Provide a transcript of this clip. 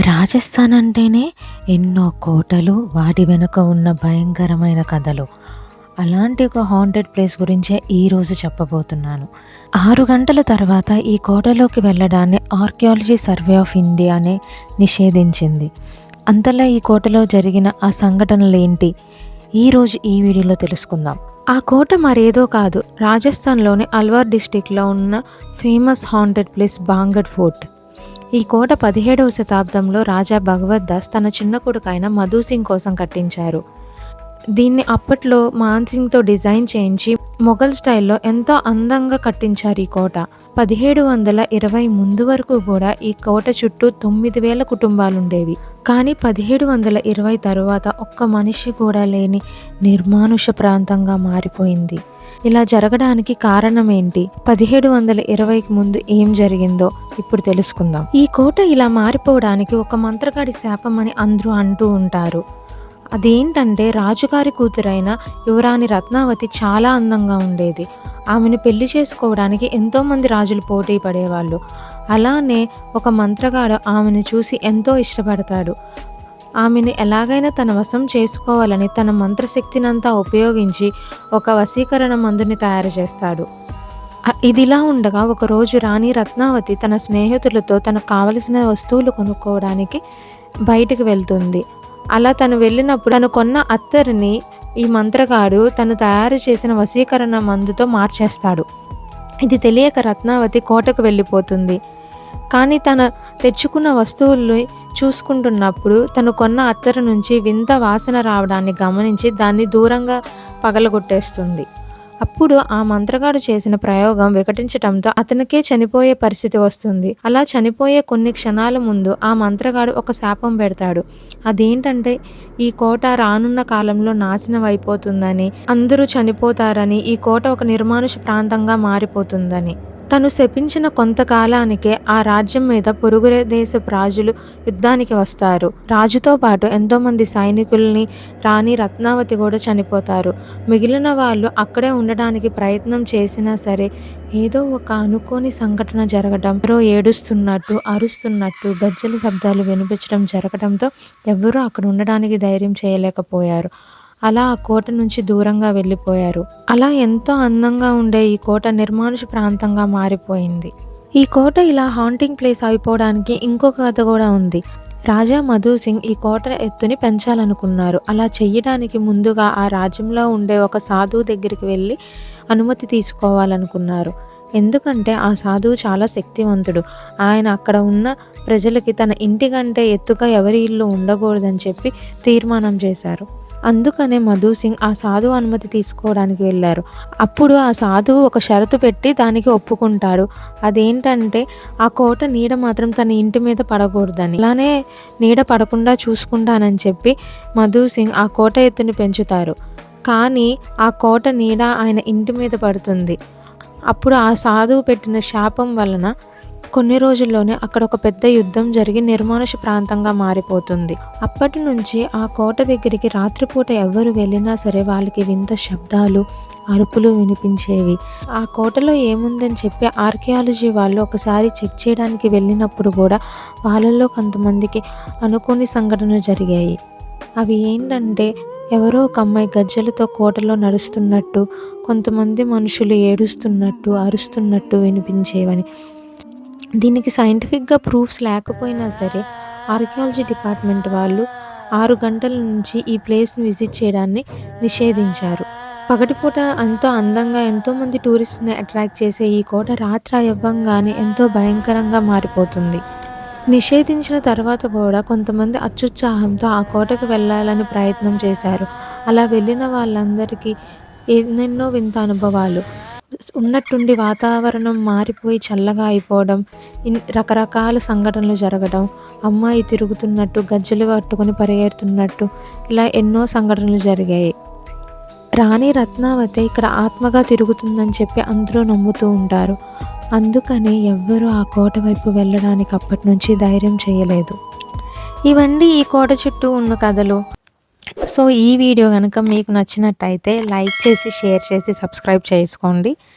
రాజస్థాన్ అంటేనే ఎన్నో కోటలు వాటి వెనుక ఉన్న భయంకరమైన కథలు. అలాంటి ఒక హాంటెడ్ ప్లేస్ గురించే ఈరోజు చెప్పబోతున్నాను. ఆరు గంటల తర్వాత ఈ కోటలోకి వెళ్ళడాన్ని ఆర్కియాలజీ సర్వే ఆఫ్ ఇండియానే నిషేధించింది. అంతలా ఈ కోటలో జరిగిన ఆ సంఘటనలు ఏంటి ఈరోజు ఈ వీడియోలో తెలుసుకుందాం. ఆ కోట మరేదో కాదు రాజస్థాన్లోని అల్వార్ డిస్టిక్లో ఉన్న famous haunted place Bhangarh fort. ఈ కోట పదిహేడవ శతాబ్దంలో రాజా భగవద్దాస్ తన చిన్న కొడుకైన మధు సింగ్ కోసం కట్టించారు. దీన్ని అప్పట్లో మాన్సింగ్తో డిజైన్ చేయించి మొఘల్ స్టైల్లో ఎంతో అందంగా కట్టించారు ఈ కోట. పదిహేడు వందల ఇరవై ముందు వరకు కూడా ఈ కోట చుట్టూ తొమ్మిది వేల కుటుంబాలు ఉండేవి కానీ పదిహేడు వందల ఇరవై తరువాత ఒక్క మనిషి కూడా లేని నిర్మానుష ప్రాంతంగా మారిపోయింది. ఇలా జరగడానికి కారణం ఏంటి పదిహేడు వందల ఇరవైకి ముందు ఏం జరిగిందో ఇప్పుడు తెలుసుకుందాం. ఈ కోట ఇలా మారిపోవడానికి ఒక మంత్రగాడి శాపం అని అందరూ అంటూ ఉంటారు. అదేంటంటే రాజుగారి కూతురైన యువరాణి రత్నావతి చాలా అందంగా ఉండేది. ఆమెను పెళ్ళి చేసుకోవడానికి ఎంతోమంది రాజులు పోటీ పడేవాళ్ళు. అలానే ఒక మంత్రగాడు ఆమెను చూసి ఎంతో ఇష్టపడతాడు. ఆమెను ఎలాగైనా తన వశం చేసుకోవాలని తన మంత్రశక్తినంతా ఉపయోగించి ఒక వశీకరణ మందుని తయారు చేస్తాడు. ఇదిలా ఉండగా ఒకరోజు రాణి రత్నావతి తన స్నేహితులతో తనకు కావలసిన వస్తువులు కొనుక్కోవడానికి బయటికి వెళ్తుంది. అలా తను వెళ్ళినప్పుడు తను కొన్న అత్తరిని ఈ మంత్రగాడు తను తయారు చేసిన వశీకరణ మందుతో మార్చేస్తాడు. ఇది తెలియక రత్నావతి కోటకు వెళ్ళిపోతుంది. కానీ తన తెచ్చుకున్న వస్తువుల్ని చూసుకుంటున్నప్పుడు తను కొన్న అత్తరు నుంచి వింత వాసన రావడాన్ని గమనించి దాన్ని దూరంగా పగలగొట్టేస్తుంది. అప్పుడు ఆ మంత్రగాడు చేసిన ప్రయోగం వికటించటంతో అతనికే చనిపోయే పరిస్థితి వస్తుంది. అలా చనిపోయే కొన్ని క్షణాల ముందు ఆ మంత్రగాడు ఒక శాపం పెడతాడు. అదేంటంటే ఈ కోట రానున్న కాలంలో నాశనం అయిపోతుందని అందరూ చనిపోతారని ఈ కోట ఒక నిర్మానుష ప్రాంతంగా మారిపోతుందని. తను శపించిన కొంతకాలానికే ఆ రాజ్యం మీద పొరుగు దేశపు రాజులు యుద్ధానికి వస్తారు. రాజుతో పాటు ఎంతోమంది సైనికుల్ని రాణి రత్నావతి కూడా చనిపోతారు. మిగిలిన వాళ్ళు అక్కడే ఉండడానికి ప్రయత్నం చేసినా సరే ఏదో ఒక అనుకోని సంఘటన జరగడం ఎవరో ఏడుస్తున్నట్టు అరుస్తున్నట్టు గజ్జల శబ్దాలు వినిపించడం జరగడంతో ఎవరూ అక్కడ ఉండడానికి ధైర్యం చేయలేకపోయారు. అలా ఆ కోట నుంచి దూరంగా వెళ్ళిపోయారు. అలా ఎంతో అందంగా ఉండే ఈ కోట నిర్మానుష ప్రాంతంగా మారిపోయింది. ఈ కోట ఇలా హాంటింగ్ ప్లేస్ అయిపోవడానికి ఇంకొక కథ కూడా ఉంది. రాజా మధు సింగ్ ఈ కోట ఎత్తుని పెంచాలనుకున్నారు. అలా చేయడానికి ముందుగా ఆ రాజ్యంలో ఉండే ఒక సాధువు దగ్గరికి వెళ్ళి అనుమతి తీసుకోవాలనుకున్నారు. ఎందుకంటే ఆ సాధువు చాలా శక్తివంతుడు. ఆయన అక్కడ ఉన్న ప్రజలకి తన ఇంటి కంటే ఎత్తుగా ఎవరి ఇల్లు ఉండకూడదని చెప్పి తీర్మానం చేశారు. అందుకనే మధు సింగ్ ఆ సాధువు అనుమతి తీసుకోవడానికి వెళ్ళారు. అప్పుడు ఆ సాధువు ఒక షరతు పెట్టి దానికి ఒప్పుకుంటాడు. అదేంటంటే ఆ కోట నీడ మాత్రం తన ఇంటి మీద పడకూడదని. అలానే నీడ పడకుండా చూసుకుంటానని చెప్పి మధు సింగ్ ఆ కోట ఎత్తుని పెంచుతారు. కానీ ఆ కోట నీడ ఆయన ఇంటి మీద పడుతుంది. అప్పుడు ఆ సాధువు పెట్టిన శాపం వలన కొన్ని రోజుల్లోనే అక్కడ ఒక పెద్ద యుద్ధం జరిగి నిర్మానుష ప్రాంతంగా మారిపోతుంది. అప్పటి నుంచి ఆ కోట దగ్గరికి రాత్రిపూట ఎవరు వెళ్ళినా సరే వాళ్ళకి వింత శబ్దాలు అరుపులు వినిపించేవి. ఆ కోటలో ఏముందని చెప్పి ఆర్కియాలజీ వాళ్ళు ఒకసారి చెక్ చేయడానికి వెళ్ళినప్పుడు కూడా వాళ్ళల్లో కొంతమందికి అనుకోని సంఘటనలు జరిగాయి. అవి ఏంటంటే ఎవరో ఒక అమ్మాయి గజ్జలతో కోటలో నడుస్తున్నట్టు కొంతమంది మనుషులు ఏడుస్తున్నట్టు అరుస్తున్నట్టు వినిపించేవని. దీనికి సైంటిఫిక్గా ప్రూఫ్స్ లేకపోయినా సరే ఆర్కియాలజీ డిపార్ట్మెంట్ వాళ్ళు ఆరు గంటల నుంచి ఈ ప్లేస్ని విజిట్ చేయడాన్ని నిషేధించారు. పగటిపూట ఎంతో అందంగా ఎంతోమంది టూరిస్ట్ని అట్రాక్ట్ చేసే ఈ కోట రాత్రి ఇవ్వంగానే ఎంతో భయంకరంగా మారిపోతుంది. నిషేధించిన తర్వాత కూడా కొంతమంది అత్యుత్సాహంతో ఆ కోటకు వెళ్ళాలని ప్రయత్నం చేశారు. అలా వెళ్ళిన వాళ్ళందరికీ ఎన్నెన్నో వింత అనుభవాలు. ఉన్నట్టుండి వాతావరణం మారిపోయి చల్లగా అయిపోవడం ఇన్ రకరకాల సంఘటనలు జరగడం అమ్మాయి తిరుగుతున్నట్టు గజ్జలు పట్టుకొని పరిగెడుతున్నట్టు ఇలా ఎన్నో సంఘటనలు జరిగాయి. రాణి రత్నావతి ఇక్కడ ఆత్మగా తిరుగుతుందని చెప్పి అందరూ నమ్ముతూ ఉంటారు. అందుకని ఎవ్వరూ ఆ కోట వైపు వెళ్ళడానికి అప్పటి నుంచి ధైర్యం చేయలేదు. ఇవన్నీ ఈ కోట చుట్టూ ఉన్న కథలు. సో ఈ వీడియో కనుక మీకు నచ్చినట్టయితే లైక్ చేసి షేర్ చేసి సబ్స్క్రైబ్ చేసుకోండి.